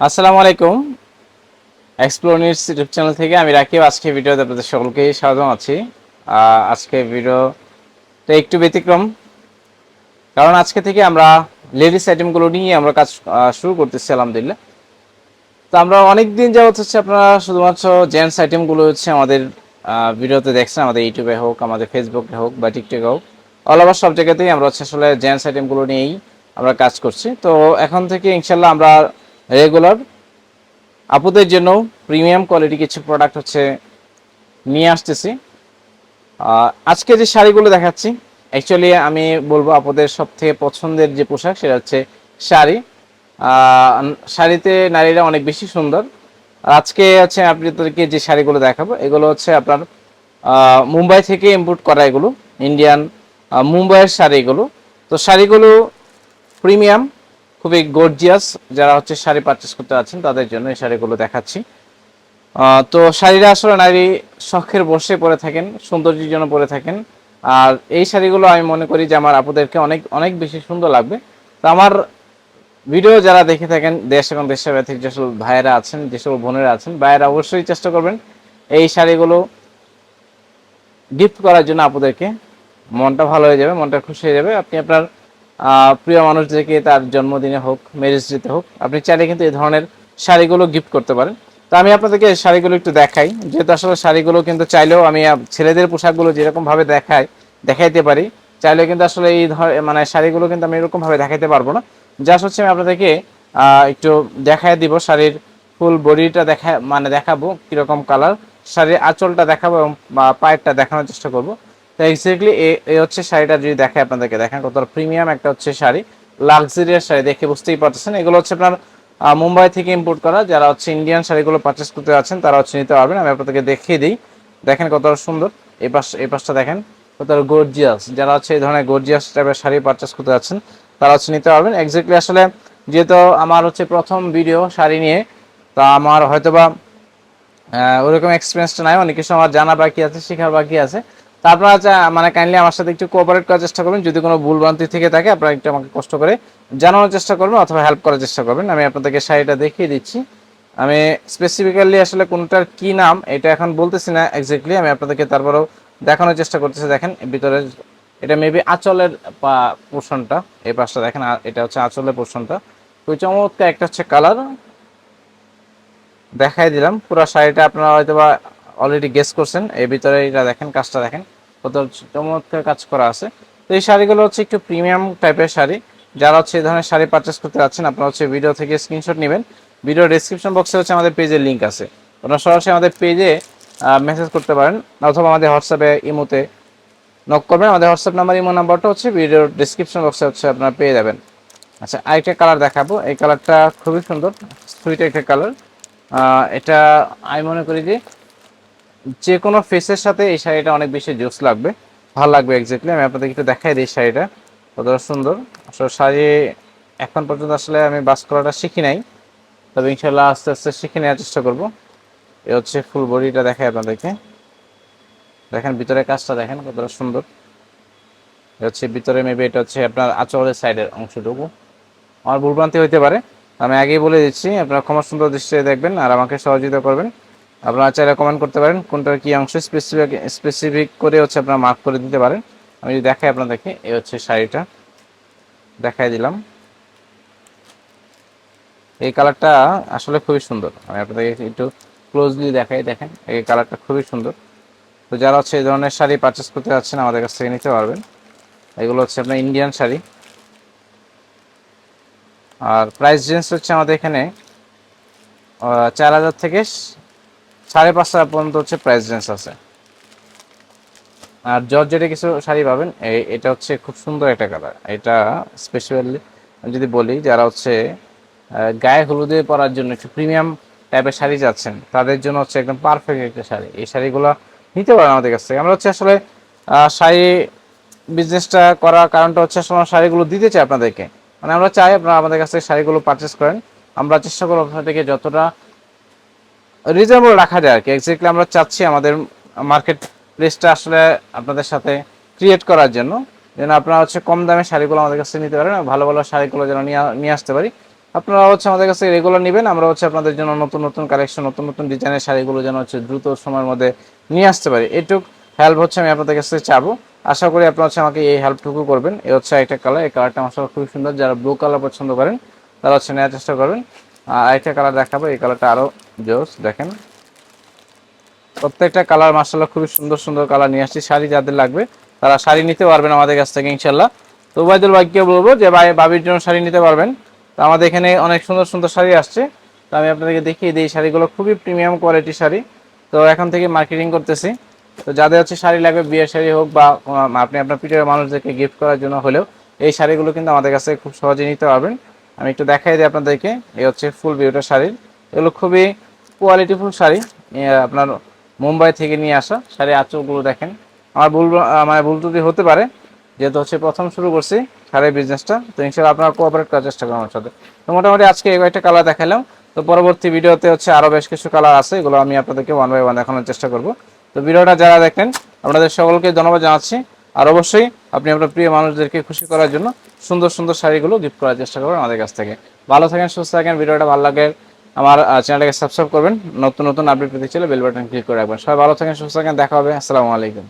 আসসালামু আলাইকুম। Explore news YouTube channel থেকে আমি রাকিব। আজকে ভিডিওতে আপনাদের সকলকে স্বাগতম আছি। আজকে ভিডিওটা একটু ব্যতিক্রম। কারণ আজকে থেকে আমরা লেডিস আইটেমগুলো নিয়ে আমরা কাজ শুরু করতেছি, আলহামদুলিল্লাহ। তো আমরা অনেক দিন যাবত হচ্ছে আপনারা শুধুমাত্র জেন্টস আইটেমগুলো হচ্ছে আমাদের ভিডিওতে দেখছেন। আমাদের ইউটিউবে হোক, আমাদের ফেসবুকে হোক বা টিকটকে হোক অল ওভার সব জায়গাতেই আমরা হচ্ছে আসলে জেন্টস আইটেমগুলো নিয়েই আমরা কাজ করছি। তো এখন থেকে ইনশাল্লাহ আমরা রেগুলার। আপুদের জন্য প্রিমিয়াম কোয়ালিটি কিছু প্রোডাক্ট হচ্ছে নিয়ে আসতেছি। আজকে যে শাড়িগুলো দেখাচ্ছি অ্যাকচুয়ালি আমি বলব আপুদের সব থেকে পছন্দের যে পোশাক সেটা হচ্ছে শাড়ি। শাড়িতে নারীরা অনেক বেশি সুন্দর। আজকে হচ্ছে আপনাদেরকে যে শাড়িগুলো দেখাবো, এগুলো হচ্ছে আপনার মুম্বাই থেকে ইম্পোর্ট করা এগুলো ইন্ডিয়ান মুম্বাইয়ের শাড়ি এগুলো তো শাড়িগুলো প্রিমিয়াম খুবই গর্জিয়াস যারা হচ্ছে শাড়ি পারচেস করতে আছেন তাদের জন্য এই শাড়িগুলো দেখাচ্ছি। তো শাড়িরা আসলে নারী শখের বসে পরে থাকেন, সৌন্দর্যের জন্য পরে থাকেন। আর এই শাড়িগুলো আমি মনে করি যে আমার আপুদেরকে অনেক অনেক বেশি সুন্দর লাগবে। তো আমার ভিডিও যারা দেখে থাকেন, দেশ এবং দেশের বাইরে থেকে যেসব ভাইয়েরা আছেন যেসব বোনেরা আছেন, ভাইয়েরা অবশ্যই চেষ্টা করবেন এই শাড়িগুলো গিফট করার জন্য আপুদেরকে। মনটা ভালো হয়ে যাবে, মনটা খুশি হয়ে যাবে। আপনি আপনার প্রিয় মানুষদেরকে তার জন্মদিনে হোক ম্যারেজ ডেতে হোক, আপনি চাইলে কিন্তু এই ধরনের শাড়িগুলো গিফট করতে পারেন। তো আমি আপনাদেরকে শাড়িগুলো একটু দেখাই। যেহেতু আসলে শাড়িগুলো কিন্তু চাইলেও আমি ছেলেদের পোশাকগুলো যেরকমভাবে দেখাই, দেখাইতে পারি, চাইলেও কিন্তু আসলে এই ধর মানে শাড়িগুলো কিন্তু আমি এরকমভাবে দেখাইতে পারব না। জাস্ট হচ্ছে আমি আপনাদেরকে একটু দেখাই দিব শাড়ির ফুল বডিটা দেখা মানে দেখাবো কীরকম কালার শাড়ির আঁচলটা দেখাবো এবং পায়েরটা দেখানোর চেষ্টা করব। তো এক্স্যাক্টলি এই হচ্ছে শাড়িটা যদি দেখে আপনাদেরকে, দেখেন কত প্রিমিয়াম একটা হচ্ছে শাড়ি। লাক্সারিয়াস শাড়ি, দেখে বুঝতেই পারতেছেন। এগুলো হচ্ছে আপনার মুম্বাই থেকে ইম্পোর্ট করা। যারা হচ্ছে ইন্ডিয়ান শাড়িগুলো পারচেস করতে আছেন তারা হচ্ছে নিতে পারবেন। আমি আপনাদেরকে দেখিয়ে দিই। দেখেন কতটা সুন্দর। এই পাশ এই পাশটা দেখেন কতটা গর্জিয়াস যারা হচ্ছে এই ধরনের গর্জিয়াস টাইপের শাড়ি পারচেস করতে যাচ্ছেন, তারা হচ্ছে নিতে পারবেন। এক্স্যাক্টলি আসলে যেহেতু আমার হচ্ছে প্রথম ভিডিও শাড়ি নিয়ে, তা আমার হয়তোবা ওরকম এক্সপিরিয়েন্সটা নাই। অনেক কিছু আমার জানা বাকি আছে, শেখার বাকি আছে। তা আপনারা মানে কাইন্ডলি আমার সাথে একটু কোঅপারেট করার চেষ্টা করবেন। যদি কোনো ভুল ভ্রান্তি থেকে থাকে, আপনারা একটু আমাকে কষ্ট করে জানানোর চেষ্টা করবেন অথবা হেল্প করার চেষ্টা করবেন। আমি আপনাদেরকে শাড়িটা দেখিয়ে দিচ্ছি। আমি স্পেসিফিক্যালি আসলে কোনটার কি নাম, এটা এখন বলতেছি না এক্স্যাক্টলি আমি আপনাদেরকে তারপরেও দেখানোর চেষ্টা করতেছি। দেখেন ভিতরে এটা মেবি আঁচলের পোর্শনটা এই পাশটা দেখেন এটা হচ্ছে আঁচলের পোর্শনটা খুবই চমৎকার, একটা হচ্ছে কালার দেখাই দিলাম। পুরো শাড়িটা আপনারা হয়তো বা অলরেডি গেস করছেন। এর ভিতরে এটা দেখেন, কাজটা দেখেন। কত চমৎকার কাজ করা আছে। তো এই শাড়িগুলো হচ্ছে একটু প্রিমিয়াম টাইপের শাড়ি। যারা হচ্ছে এই ধরনের শাড়ি পারচেস করতে যাচ্ছেন, আপনারা হচ্ছে ভিডিও থেকে স্ক্রিনশট নেবেন। ভিডিও ডেসক্রিপশন বক্সে হচ্ছে আমাদের পেজের লিঙ্ক আছে। আপনারা সরাসরি আমাদের পেজে মেসেজ করতে পারেন, অথবা আমাদের হোয়াটসঅ্যাপে ইমোতে নক করবেন। আমাদের হোয়াটসঅ্যাপ নাম্বার ইমো নাম্বারটা হচ্ছে ভিডিওর ডেসক্রিপশন বক্সে হচ্ছে আপনারা পেয়ে যাবেন। আচ্ছা আরেকটা কালার দেখাবো। এই কালারটা খুবই সুন্দর সুইট একটা কালার এটা আমি মনে করি যে যে কোনো ফেসের সাথে এই শাড়িটা অনেক বেশি জোস লাগবে। ভালো লাগবে এক্স্যাক্টলি আমি আপনাদের একটু দেখাই দিই শাড়িটা। কতটা সুন্দর। আসলে শাড়ি এখন পর্যন্ত আসলে আমি বাস করাটা শিখি নাই। তবে ইনশাল্লাহ আস্তে আস্তে শিখে নেওয়ার চেষ্টা করব। এ হচ্ছে ফুল বডিটা দেখাই আপনাদেরকে। দেখেন ভিতরে কাজটা দেখেন কতটা সুন্দর। এ হচ্ছে ভিতরে মেবি এটা হচ্ছে আপনার আঁচলের সাইডের অংশটুকু। আমার ভুলভ্রান্তি হইতে পারে। আমি আগেই বলে দিচ্ছি, আপনারা ক্ষমা সুন্দর দৃষ্টিতে দেখবেন আর আমাকে সহযোগিতা করবেন। আপনারা চাইলে কমেন্ট করতে পারেন কোনটার কি অংশ স্পেসিফিক স্পেসিফিক করে হচ্ছে আপনারা মার্ক করে দিতে পারেন। আমি যদি দেখাই আপনাদেরকে, এই হচ্ছে শাড়িটা। দেখাই দিলাম। এই কালারটা আসলে খুবই সুন্দর। আমি আপনাদেরকে একটু ক্লোজলি দেখাই, দেখেন। এই কালারটা খুবই সুন্দর। তো যারা হচ্ছে এই ধরনের শাড়ি পারচেস করতে যাচ্ছেন, আমাদের কাছ থেকে নিতে পারবেন। এগুলো হচ্ছে আপনার ইন্ডিয়ান শাড়ি। আর প্রাইস রেঞ্জ হচ্ছে আমাদের এখানে চার হাজার থেকে সাড়ে পাঁচ হাজার পর্যন্ত হচ্ছে প্রাইস রেঞ্জ আছে। আর জর্জেটে কিছু শাড়ি পাবেন, এই- এটা হচ্ছে খুব সুন্দর একটা কালার এটা স্পেশালি যদি বলি, যারা হচ্ছে গায়ে হলুদে পরার জন্য একটু প্রিমিয়াম টাইপের শাড়ি যাচ্ছেন, তাদের জন্য হচ্ছে একদম পারফেক্ট একটা শাড়ি। এই শাড়িগুলো নিতে পারেন আমাদের কাছ থেকে। আমরা হচ্ছে আসলে শাড়ি বিজনেসটা করার কারণটা হচ্ছে আসলে শাড়িগুলো দিতে চাই আপনাদেরকে। মানে আমরা চাই আপনারা আমাদের কাছ থেকে শাড়িগুলো পারচেস করেন। আমরা চেষ্টা করব আপনাদেরকে যতটা রিজনেবল রাখা যায় আর কি এক্স্যাক্টলি আমরা চাচ্ছি আমাদের মার্কেট প্লেসটা আসলে আপনাদের সাথে ক্রিয়েট করার জন্য। যেন আপনারা হচ্ছে কম দামে শাড়িগুলো আমাদের কাছে নিতে পারেন ভালো ভালো শাড়িগুলো যেন নিয়ে আসতে পারি। আপনারা হচ্ছে আমাদের কাছে রেগুলার নেবেন, আমরা হচ্ছে আপনাদের জন্য নতুন নতুন কালেকশন নতুন নতুন ডিজাইনের শাড়িগুলো যেন হচ্ছে দ্রুত সময়ের মধ্যে নিয়ে আসতে পারি। এটুক হেল্প হচ্ছে আমি আপনাদের কাছে চাবো। আশা করি আপনারা হচ্ছে আমাকে এই হেল্পটুকু করবেন। এ হচ্ছে একটা কালার এই কালারটা আমার খুবই সুন্দর। যারা ব্লু কালার পছন্দ করেন, তারা হচ্ছে নেওয়ার চেষ্টা করবেন। আর একটা কালার দেখাবো, এই কালারটা আরও জোস, দেখেন। প্রত্যেকটা কালার মার্শাল্লাহ খুবই সুন্দর সুন্দর কালার নিয়ে আসছি। শাড়ি যাদের লাগবে, তারা শাড়ি নিতে পারবেন আমাদের কাছ থেকে ইনশাল্লাহ তো উবায়দুল ভাইকে বলব যে ভাই বাবির জন্য শাড়ি নিতে পারবেন। তো আমাদের এখানে অনেক সুন্দর সুন্দর শাড়ি আসছে। তো আমি আপনাদেরকে দেখিয়ে দিই শাড়িগুলো খুবই প্রিমিয়াম কোয়ালিটির শাড়ি। তো এখন থেকে মার্কেটিং করতেছি। তো যাদের হচ্ছে শাড়ি লাগবে, বিয়ের শাড়ি হোক বা আপনি আপনার পিঠের মানুষদেরকে গিফট করার জন্য হলেও, এই শাড়িগুলো কিন্তু আমাদের কাছে খুব সহজে নিতে পারবেন। আমি একটু দেখাই দিই আপনাদেরকে, এই হচ্ছে ফুল বিউটা শাড়ির। এগুলো খুবই কোয়ালিটিফুল শাড়ি। আপনার মুম্বাই থেকে নিয়ে আসা শাড়ি আঁচলগুলো দেখেন। আমার ভুল আমার ভুল ত্রুটি হতে পারে, যেহেতু হচ্ছে প্রথম শুরু করছি শাড়ির বিজনেসটা তো ইনশাল্লাহ আপনারা কোঅপারেট করার চেষ্টা করুন আমার সাথে। তো মোটামুটি আজকে কয়েকটা কালার দেখালাম। তো পরবর্তী ভিডিওতে হচ্ছে আরও বেশ কিছু কালার আছে, এগুলো আমি আপনাদেরকে ওয়ান বাই ওয়ান দেখানোর চেষ্টা করব। তো ভিডিওটা যারা দেখেন আপনাদের সকলকে ধন্যবাদ জানাচ্ছি। আর অবশ্যই আপনি আপনার প্রিয় মানুষদেরকে খুশি করার জন্য সুন্দর সুন্দর শাড়িগুলো গিফট করার চেষ্টা করবেন আমাদের কাছ থেকে। ভালো থাকেন, সুস্থ থাকেন, ভিডিওটা ভালো লাগে। আমার চ্যানেলটাকে সাবস্ক্রাইব করবেন। নতুন নতুন আপডেট পেতে চলে বেল বাটন ক্লিক করে রাখবেন। সবাই ভালো থাকেন, সুস্থ থাকেন, দেখা হবে। আসসালামু আলাইকুম।